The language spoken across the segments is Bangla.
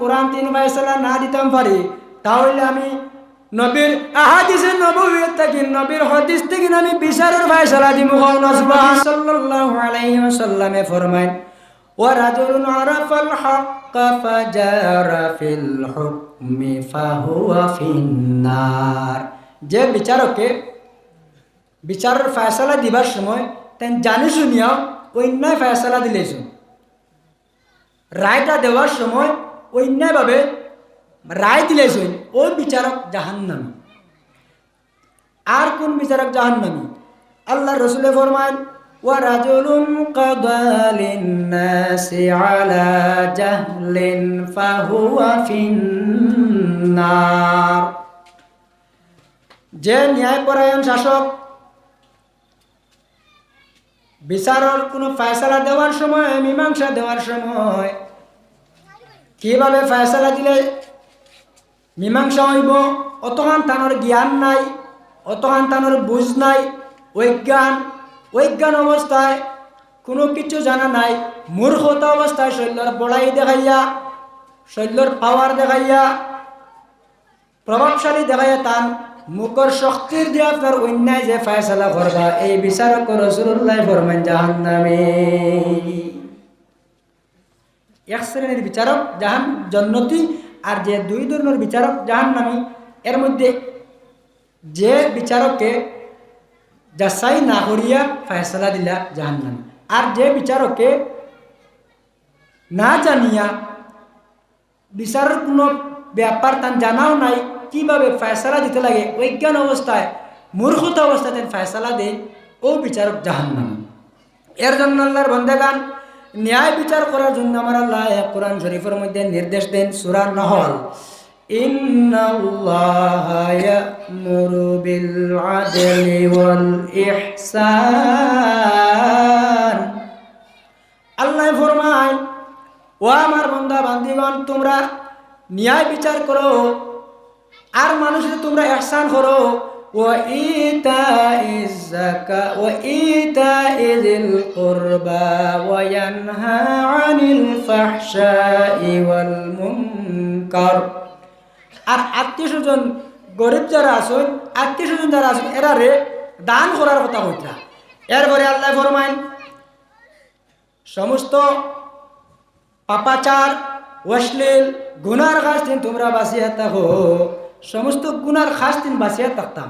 কোরআন তিন ভাই বাইসাল্লাহ না দিতাম পারি, তাহলে আমি নবীর আহাদিসের নবীর থেকে, নবীর হদিস থেকে আমি বিচারের ভাই দিমু। দিব সুবহান সাল্লাল্লাহু আলাইহি ওয়াসাল্লামে ফরমায়, ওয়া রাজুলুন হক ফিল হুকমি ফাহুয়া ফিন্নার। যে বিচারকে বিচারের ফয়সালা দিবার সময় তেন জানি শুনিয়াও অন্যায় ফয়সালা দিলেছ রায়টা দেওয়ার সময় অন্যায়ভাবে রায় দিলেছেন ওই বিচারক জাহান্নামী আর কোন বিচারক জাহান্নামী আল্লাহ রসুলে ফরমান ورجل قضى للناس على جهل فهو في النار যে ন্যায়পরায়ণ শাসক বিচারের কোনো ফয়সালা দেওয়ার সময় মীমাংসা দেওয়ার সময় কীভাবে ফয়সালা দিলে মীমাংসা হইব? অতহান তানোর জ্ঞান নাই অতহান তানোর বুঝ নাই, অজ্ঞান অজ্ঞান অবস্থায় কোনো কিছু জানা নাই, মূর্খতা অবস্থায় শৈল্যর বড়াই দেখাইয়া, শৈল্যর পাওয়ার দেখাইয়া, প্রভাবশালী দেখাইয়া তান মুখর শক্তির দিয়ে আপনার অন্যায় যে ফায়সালা করবা, এই বিচারক রসুল্লাহ ফরমান জাহান্নামে। এক শ্রেণির বিচারক জাহান জন্নতি আর যে দুই ধরনের বিচারক জাহান্নামী এর মধ্যে যে বিচারককে যাচাই না করিয়া ফয়সলা দিলা জাহান্নামী আর যে বিচারকে না জানিয়া বিচারের কোনো ব্যাপার তান জানাও নাই, কীভাবে ফয়সলা দিতে লাগে? অজ্ঞান অবস্থায়, মূর্খতা অবস্থায় তেন ফয়সলা দেয় ও বিচারক জাহান্নামী এর জন্য আল্লাহর বন্দেগান ন্যায় বিচার করার জন্য আমার আল্লাহ কোরআন শরীফের মধ্যে নির্দেশ দেন সুরা নহল إن الله يأمر بالعدل والإحسان আল্লাহ ফরমায় ও আমার বন্ধা বান্দিগণ তোমরা ন্যায় বিচার করো আর মানুষের তোমরা এহসান করো وإيتاء الزكاة وإيتاء ذي القربى وينهى عن الفحشاء والمنكر আর আত্মীয় স্বজন গরিব যারা আছেন আত্মীয় স্বজন যারা আছেন এরারে দান করার কথা কইতা এরপরে আল্লাহ ফরমাইন সমস্ত পাপাচার অশ্লীল গুনার খাস দিন তোমরা বাঁচিয়া থাকো সমস্ত গুনার খাস দিন বাঁচিয়া থাকতাম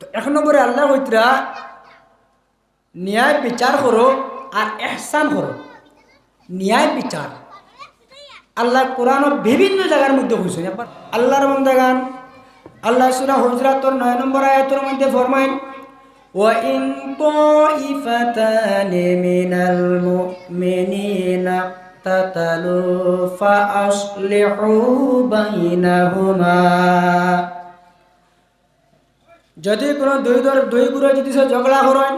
তো এক নম্বরে আল্লাহ কইতরা ন্যায় বিচার করো আর এহসান করো ন্যায় বিচার আল্লাহ কোরআন বিভিন্ন জায়গার মধ্যে হয়েছে আল্লাহর মন্দাগান আল্লাহ সুরা হুজরাতর নয় নম্বর আয়াতের মধ্যে ফরমাইন وإن طائفتان من المؤمنين اقتتلوا فأصلحوا بينهما যদি কোনো দুই দর দুই গুরু যদি সে ঝগড়া করেন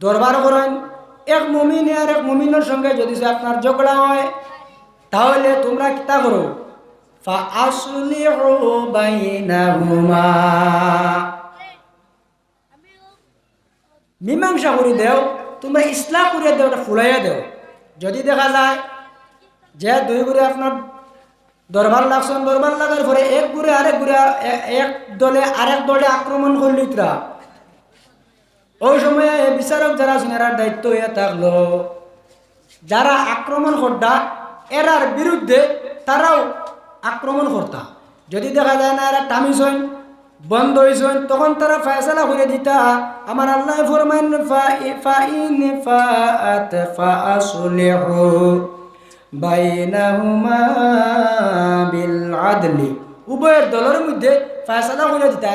দরবার করেন এক মুমিন আর এক মুমিনের সঙ্গে যদি সে আপনার ঝগড়া হয় তাহলে তোমরা কিতা করো فأصلحوا بينهما মীমাংসা করে দেও তোমরা ইসলাম করে দেও ওটা ফুলাইয়া দেও যদি দেখা যায় যে দুই ঘুরে আপনার দরবার লাগছেন, দরবার লাগার পরে এক ঘুরে আরেক ঘুরে এক দলে আরেক দলে আক্রমণ করলি তারা। ওই সময়ে বিচারক যারা আছেন, এরার দায়িত্ব হয়ে থাকল যারা আক্রমণ করতা এরার বিরুদ্ধে তারাও আক্রমণ করতা। যদি দেখা যায় না, এরা টামিছন বন্ধ হয়েছেন তখন তারা ফয়সলা করে দিতা। আমার আল্লাহ ফরমান ফাইন ফাআত ফাআসলিহু বাইনাহুমা বিল আদলি। উভয়ের দলের মধ্যে ফয়সলা করে দিতা,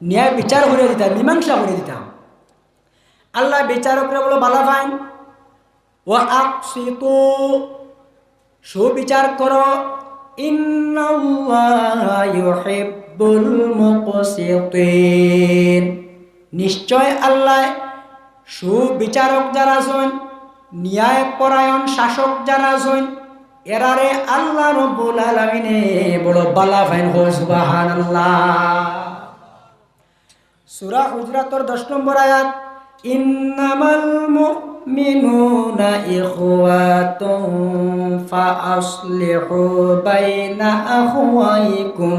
ন্যায় বিচার করে দিতা, মীমাংসা করে দিতাম আল্লাহ বিচারকরা বলো, বালা ফাইন। ও আকসিতু। সুবিচার করো। নিশ্চয় আল্লাহ সুবিচারক যারা আছেন ন্যায় পরায়ণ শাসক যারা আছেন এরারে আল্লাহ রব্বুল আলামিনে বড় বালা ফাইন হো, সুবহানাল্লাহ। সূরা হুজরাতর 10 নম্বর আয়াত, ইন্নামাল মুমিনুনা ইখওয়াতুন ফাআসলিহু বাইনা আখওয়াইকুম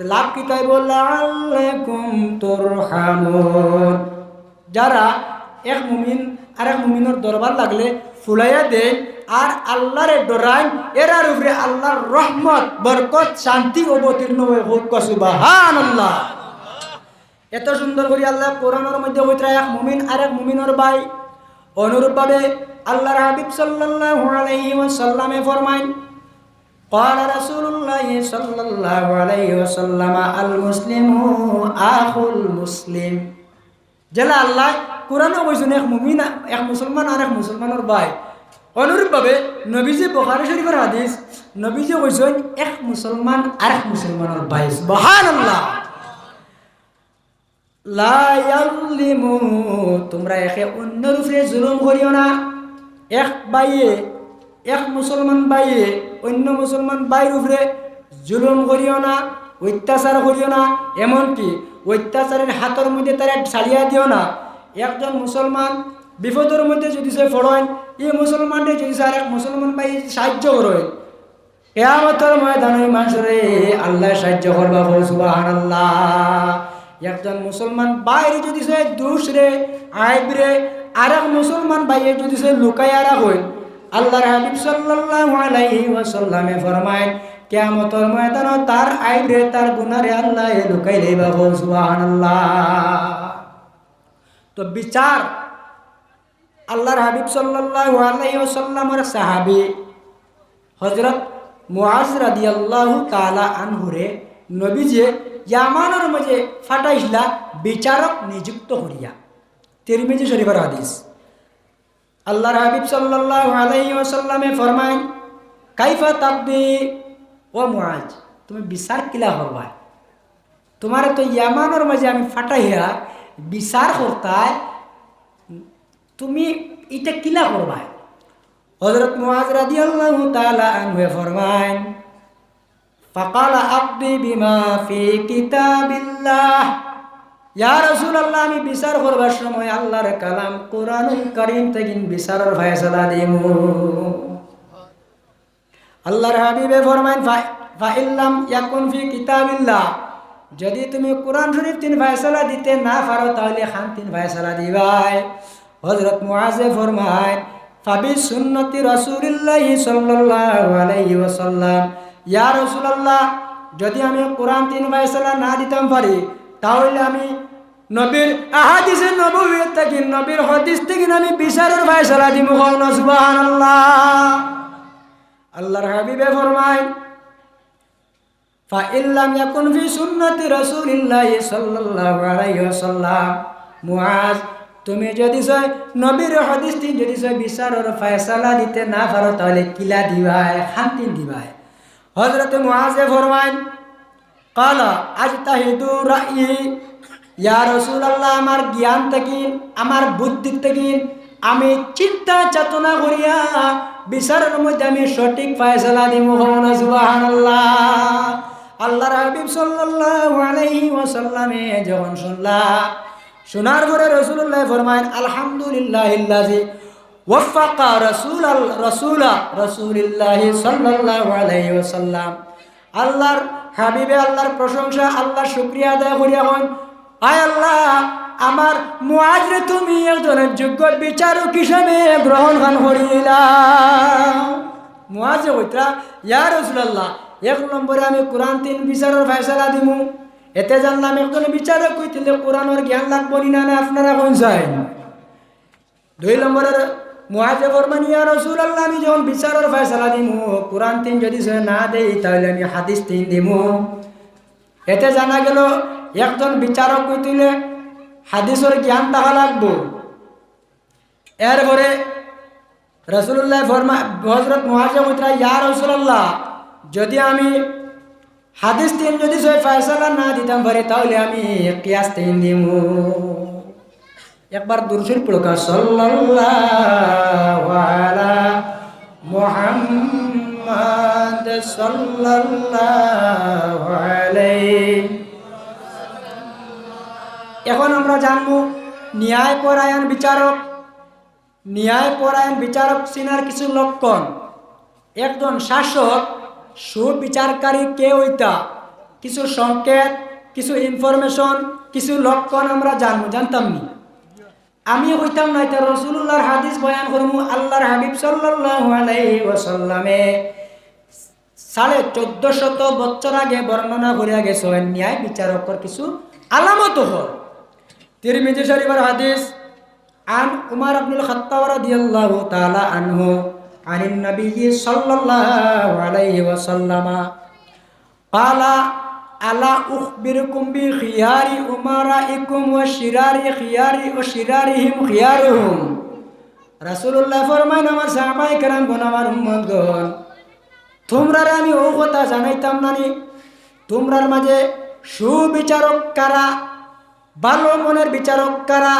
লাভ কি তাই বললা? আল্লাকুম তুরহামুন। যারা এক মুমিন আর এক মুমিনের দরবার লাগলে ফুলাইয়া দেয় আর আল্লাহরে ডরাইন এরার উপরে আল্লাহর রহমত, বরকত, শান্তি অবতীর্ণ হয়ে হোক সুবাহান আল্লাহ এত সুন্দর করে আল্লাহ কোরআনের মধ্যে হইতরা এক মুমিন আর এক মুমিনের ভাই। অনুরূপভাবে আল্লাহর হাবিব সাল্লাল্লাহু আলাইহি ওয়াসাল্লামে ফরমাইন قال رسول الله صلى الله عليه وسلم المسلم اخو المسلم জেলা আল্লাহ কোরআনে কইছেন এক মুমিন এক মুসলমান আর এক মুসলমানের ভাই অনুরূপভাবে নবীজি বখারি শরীফের হাদিস নবীজি কইছেন এক মুসলমান আর এক মুসলমানের ভাই সুবহানাল্লাহ লা ইয়াজলিমু তোমরা একে অন্যর উপরে জুলুম করিও না এক বাইয়ে এক মুসলমান বাইয়ে অন্য মুসলমান বাইর উপরে জুলুম করিও না, অত্যাচার করিও না, এমনকি অত্যাচারের হাতের মধ্যে তারা ছাড়িয়া দিও না। একজন মুসলমান বিপদের মধ্যে যদি সে ফড়েন এই মুসলমানটি যদি সে এক মুসলমান ভাই সাহায্য করেন কেয়ামতর ময়দানে মানুষরে আল্লাহ সাহায্য করবা সুবাহান আল্লাহ একজন মুসলমান বাইরে যদি সে দুষ রে আইব রে আর এক মুসলমান বাইরে যদি সে লুকাইয়া রাখেন আল্লাহর হাবিব সাল্লাল্লাহু আলাইহি ওয়াসাল্লামে ফরমায়, কিয়ামতের ময়দানে তার আইবে তার গুনারে আল্লাহ লুকাই দেবা সুবহানাল্লাহ। তো বিচার আল্লাহর হাবিব সাল্লাল্লাহু আলাইহি ওয়াসাল্লামের সাহাবী হযরত মুআজ রাদিয়াল্লাহু তাআলা আনহুরে নবীজে ইয়ামানের মাঝে ফাটাইছিলা, বিচারক নিযুক্ত করিয়া। তিরমিজি শরীফের হাদিস। আল্লাহর হাবিব সাল্লাহ আলাইসাল্লামে ফরমাই কাইফা তাবদি ও মাজ তুমি বিচার কিলা হবাই তোমার তো ইয়ামানোর মাঝে আমি ফাটাইয়া বিচার করতায় তুমি এটা কিলা করবাই হজরত মুআজ রাদিয়াল্লাহু তাআলা আনহু ফরমাইন ফাকালা আব্দি বিমা ফি কিতাবিল্লাহ ইয়া রসুল আল্লাহ আমি বিচার করবার সময় আল্লাহর কালাম কোরআন করিম তেগিন বিচারের ফয়সলা দিম। আল্লাহর হাবিবে ফরমাইন ফাইল্লাম ইয়াকুন ফি কিতাবিল্লাহ। যদি তুমি কোরআন শরীফ তিন ফয়সলা দিতে না পারো, তাহলে খান তিন ফয়সলা দিবাই। হজরত মুআজে ফরমাইন, ফাবি সুন্নতি রসুলিল্লাহি সাল্লাল্লাহু আলাইহি ওয়াসাল্লাম। ইয়া রসুলাল্লাহ, যদি আমি কোরআন তিন ফয়সলা না দিতাম পারি তাহলে আমি নবীর আহাদিসের নবীর থেকে, নবীর হদিস থেকে আমি বিচারের ফয়সালা দিব সুবহানাল্লাহ। আল্লাহর হাবিবে ফরমায় ফাইল্লাম ইয়াকুন ফি সুন্নতি রাসূলিল্লাহ সাল্লাল্লাহু আলাইহি ওয়াসাল্লাম। মুআজ, তুমি যদি সয় নবীর হাদিস যদি সয় বিচারের ফয়সালা দিতে না পারো, তাহলে কিলা দিবাই শান্তি দিবাই হযরত মুআজে ফরমায় কালা আজ তাহিদু রাই ইয়া রসুল আল্লাহ আমার জ্ঞান থেকে আমার বুদ্ধি থেকে, আমি চিন্তা চেতনা করিয়া বিচারের মধ্যে আমি সঠিক ফায়সলা দিব সুবহানাল্লাহ। আল্লাহ হাবিব সাল্লাল্লাহু আলাইহি ওয়াসাল্লামে যখন শুনলা শোনার পরে রসুল্লাহ ফরমায়েন আলহামদুলিল্লাহ ইল্লাহি ওয়াফাকা রসুল রসুলা রসুলিল্লাহি সাল্লাল্লাহু আলাইহি ওয়াসাল্লাম। আল্লাহর হাবিবে আল্লাহর প্রশংসা আল্লাহ শুক্রিয়া আদায় করিয়া হন। আয় আল্লাহ, আমার মুআজরে তুমি একজনের যোগ্য বিচারক হিসাবে গ্রহণ খান করিলা মুআজে হইতরা ইয়া রাসূলুল্লাহ, এক নম্বরে আমি কোরআন তিন বিচারের ফয়সালা দিমু। এতে জানলাম একজন বিচারক কইতিলে কোরআনের জ্ঞান লাগবো না আপনারা কোন চাই দুই নম্বরের মুআজে ফরমান, ইয়া রাসূলুল্লাহ, আমি যখন বিচারের ফয়সালা দিমু কোরআন তিন যদি সে না দেই, তাহলে আমি হাদিস তিন দিমু। এতে জানা গেল, একজন বিচারক কইতিলে, হাদিসের জ্ঞান থাকা লাগবো। এরপরে রসুল্লাহ ফরমা হজরত মহাজা ইয়া রসুল্লাহ যদি আমি হাদিস তিন যদি সে ফয়সালা না দিতাম পারি, তাহলে আমি কিয়াস তিন দিব একবার দুরসুর পড়কা সাল্লাল্লাহু এখন আমরা জানব ন্যায় পরায়ণ বিচারক ন্যায় পরায়ণ বিচারক চিনার কিছু লক্ষণ। একজন শাসক, সুবিচারকারী কে ওইটা কিছু সংকেত, কিছু ইনফরমেশন কিছু লক্ষণ আমরা জানব, জানতাম নি। আমি হইতাম না এটা রসুল্লাহর হাদিস বয়ান করবো আল্লাহর হাবিব সাল্লাল্লাহু আলাইহি ওয়াসাল্লামে সাড়ে চোদ্দ শত বছর আগে বর্ণনা করিয়া গেছে ন্যায় বিচারকর কিছু আলামত হল তিরমিজি শরীফের হাদিস عن عمر بن الخطاب رضي الله تعالى عنه عن النبي صلى الله عليه وسلم قال ألا أخبركم بخيار أمرائكم وشرار خيار وشرارهم خيارهم রাসূলুল্লাহ ফরমান আমার সাহাবাই کرام গণ আমার উম্মতগণ তোমরার আমি ও কথা জানাইতাম নানি তোমরার মাঝে সুবিচারক কারা ভালো মনের বিচারক কারা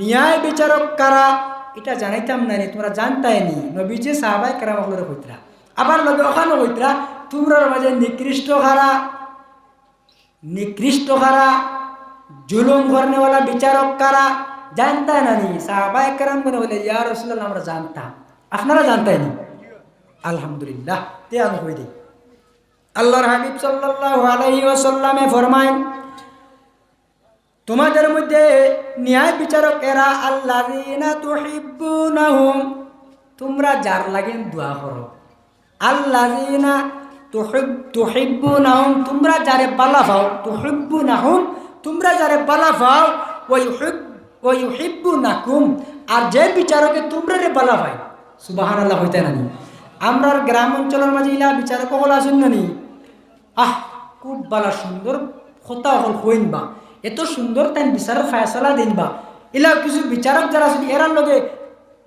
ন্যায় বিচারক কারা এটা জানাইতাম না তোমরা জানতাই নি নবীজি সাহাবাই কারাম হলো হইতরা আবার লগে ওখানে হইতরা তোমরার মাঝে নিকৃষ্ট নিকৃষ্ট হারা জুলুম করনেওয়ালা বিচারক কারা জানতাই না? নি কারাম করে বলে, ইয়া রসুল্লাহ আমরা জানতাম। আপনারা জানতাই নি? আলহামদুলিল্লাহ, তে আমি হই দিই? আল্লাহর হাবিব সাল্লাল্লাহু আলাইহি ওয়াসাল্লামে ফরমায় তোমাদের মধ্যে ন্যায় বিচারক এরা তুহিব্বুনাহুম, তোমরা যার লাগেন দোয়া করো। আল্লাযিনা তুহিব তুহিব্বুনাহুম তোমরা যারে বালা পাও তুহিব্বুনাহুম তোমরা যারে বালা পাও ওই ওই ইউহিব্বুনাকুম আর যে বিচারকে তোমরা রে বালা পাই সুবহানাল্লাহ, হইতে নানি আমরার গ্রাম অঞ্চলের মাঝে ইলা বিচারক হল আসুন নানি আহ, খুব বালা সুন্দর কথা হল হইন বা। এত সুন্দর তাই বিচারের ফয়সলা দিন বা। এলা কিছু বিচারক যারা আছে এরার লগে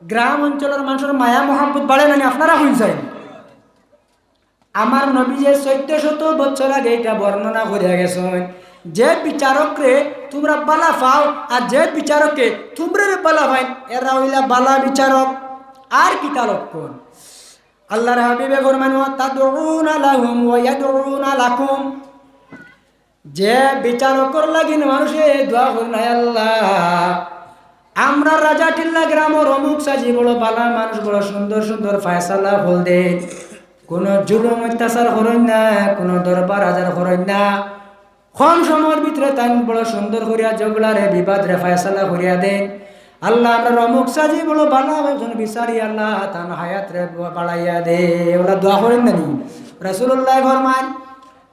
গ্রাম অঞ্চলের মানুষের মায়া মহাব্বত বাড়ে নানি আপনারা হইন যায় আমার নবী যে চৈদ্দ শত বছর আগে এটা বর্ণনা করিয়া গেছেন, যে বিচারকরে তোমরা বালা পাও আর যে বিচারককে তোমরা বালা পাই এরা হইলা বালা বিচারক। আর কিতা লক্ষণ? আল্লাহর হাবিবে ফরমান তাদউনা লাহুম যে বিচারকর লাগিন মানুষে দোয়া আল্লাহ, আমরা রাজা টিল্লা গ্রামের অমুক সাজি বড় বালা মানুষ, বড় সুন্দর সুন্দর ফায়সালা হল দে কোন জুলুম অত্যাচার করেন না, কোন দরবার হাজার করেন না। কম সময়ের ভিতরে তাই বড় সুন্দর করিয়া জগলারে বিবাদ রে ফায়সালা করিয়া দেন। আল্লাহ আমরা অমুক সাজি বড় বালা একজন বিচারি আল্লাহ তান হায়াত রে বাড়াইয়া দে। ওরা দোয়া করেন না নি রসুল্লাহ ফরমান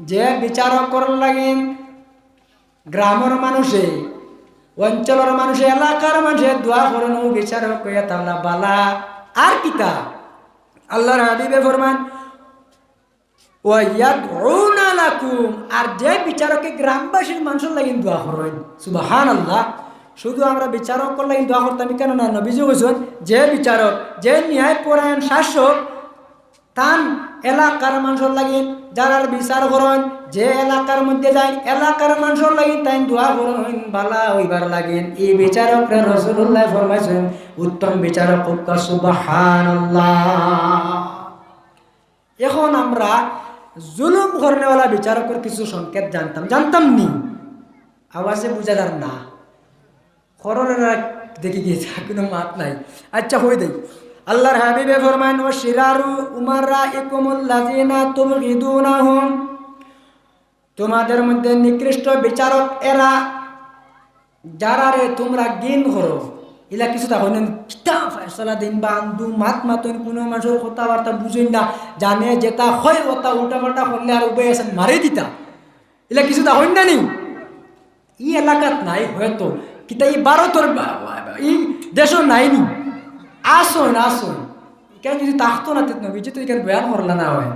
যে বিচারক করার লাগিন গ্রামের মানুষে, অঞ্চলের মানুষে, এলাকার মানুষে দোয়া করেন বিচারক কইয়া তাল্লা বালা। আর কিতা আল্লাহর হাবিবে ফরমান আর যে বিচারকে গ্রামবাসীর মানুষের লাগিন দোয়া করেন। সুবাহান আল্লাহ শুধু আমরা বিচারক করলে দোয়া করতাম কেন না, নবীজি বলছেন, যে বিচারক, যে ন্যায় পরায়ণ শাসক, তান এলাকার মানুষের লাগিন যারার বিচার করেন, যে এলাকার মধ্যে যায় এলাকার মানুষের লাগিন তাই দোয়া করেন, বালা হইবার লাগিন এই বিচারক রসুল্লাহ ফরমাইছেন, উত্তম বিচারক এখন আমরা জুলুম করনেওয়ালা বিচারকের কিছু সংকেত জানতাম। জানতাম নি। আওয়াজে বুঝা যার না। করোনা দেখি গিয়েছে কোনো মাত নাই। আচ্ছা হয়ে দেয় আল্লাহর হাবিবে ফরমান ও শিরারু উমাররা ইকুমুল্লাযিনা তুবগিদুনাহুম। তোমাদের মধ্যে নিকৃষ্ট বিচারক এরা, যারা রে তোমরা গিন করো ইলা কিছু তা হইন কিতা? ফয়সালা দিন বা আন্দু মাত মাতন কোনো মানুষের কথাবার্তা বুঝেন না। জানে যেটা হয় ওটা উল্টা পাল্টা করলে আর উপায় আছে মারে দিতা ইলা কিছু তা হইন না নি? ই এলাকাত নাই হয়তো। কিতা ই ভারতর ই দেশও নাইনি আসুন আসুন কেন যদি তাকতো না নবীজি তো এখানে বয়ান করলা না হয়।